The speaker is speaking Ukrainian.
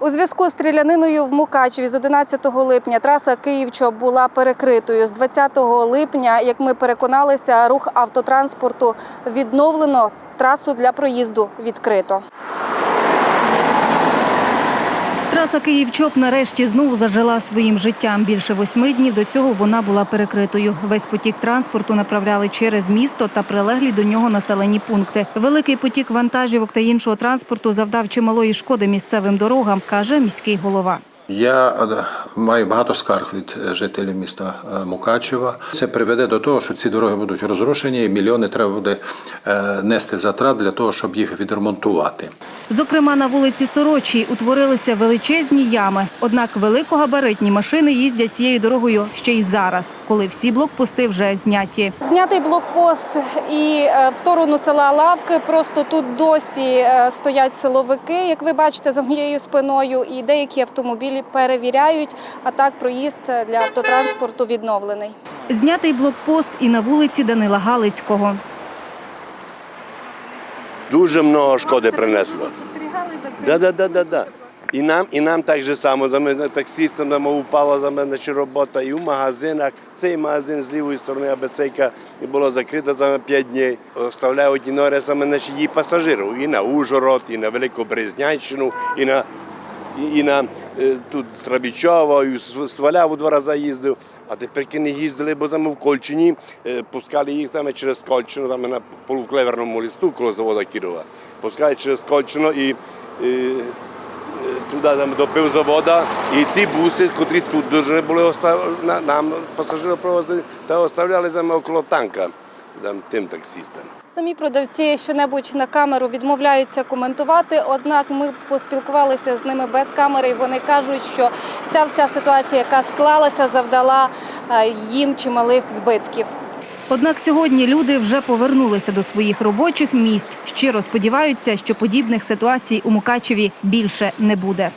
У зв'язку з стріляниною в Мукачеві з 11 липня траса Київ-Чоп була перекритою. З 20 липня, як ми переконалися, рух автотранспорту відновлено. Трасу для проїзду відкрито. Траса Київ-Чоп нарешті знову зажила своїм життям. Більше восьми днів до цього вона була перекритою. Весь потік транспорту направляли через місто та прилеглі до нього населені пункти. Великий потік вантажівок та іншого транспорту завдав чималої шкоди місцевим дорогам, каже міський голова. Я е, маю багато скарг від е, жителів міста е, Мукачева. Це приведе до того, що ці дороги будуть розрушені, і мільйони треба буде нести затрат для того, щоб їх відремонтувати. Зокрема, на вулиці Сорочій утворилися величезні ями. Однак великогабаритні машини їздять цією дорогою ще й зараз, коли всі блокпости вже зняті. Знятий блокпост і е, в сторону села Лавки. Просто тут досі е, стоять силовики, як ви бачите, за моєю спиною, і деякі автомобілі перевіряють. А так проїзд для автотранспорту відновлений. Знятий блокпост і на вулиці Данила Галицького. Дуже много шкоди принесло. Да, да, да, да, да. І нам, і нам так же само, за мене таксістом нам упала за мене ще робота, і в магазинах. Цей магазин з лівої сторони Абецейка була закрита за мене 5 днів. Оставляють нори за мене ще її пасажирів. І на Ужгород, і на Велику брезнянщину, і на, і, і на е, тут Страбічова, і в Сваляву два рази їздив. А тепер не їздили, бо там в Кольчині е, пускали їх там через Кольчину, там на полуклеверному листу коло заводу Кірова. Пускали через Кольчино і е, туди там до пивзавода, і ті буси, котрі тут дуже були нам пасажирів провозили, та оставляли там около танка тим таксистам. Самі продавці щонебудь на камеру відмовляються коментувати. Однак ми поспілкувалися з ними без камери. і Вони кажуть, що ця вся ситуація, яка склалася, завдала е, їм чималих збитків. Однак сьогодні люди вже повернулися до своїх робочих місць. Щиро сподіваються, що подібних ситуацій у Мукачеві більше не буде.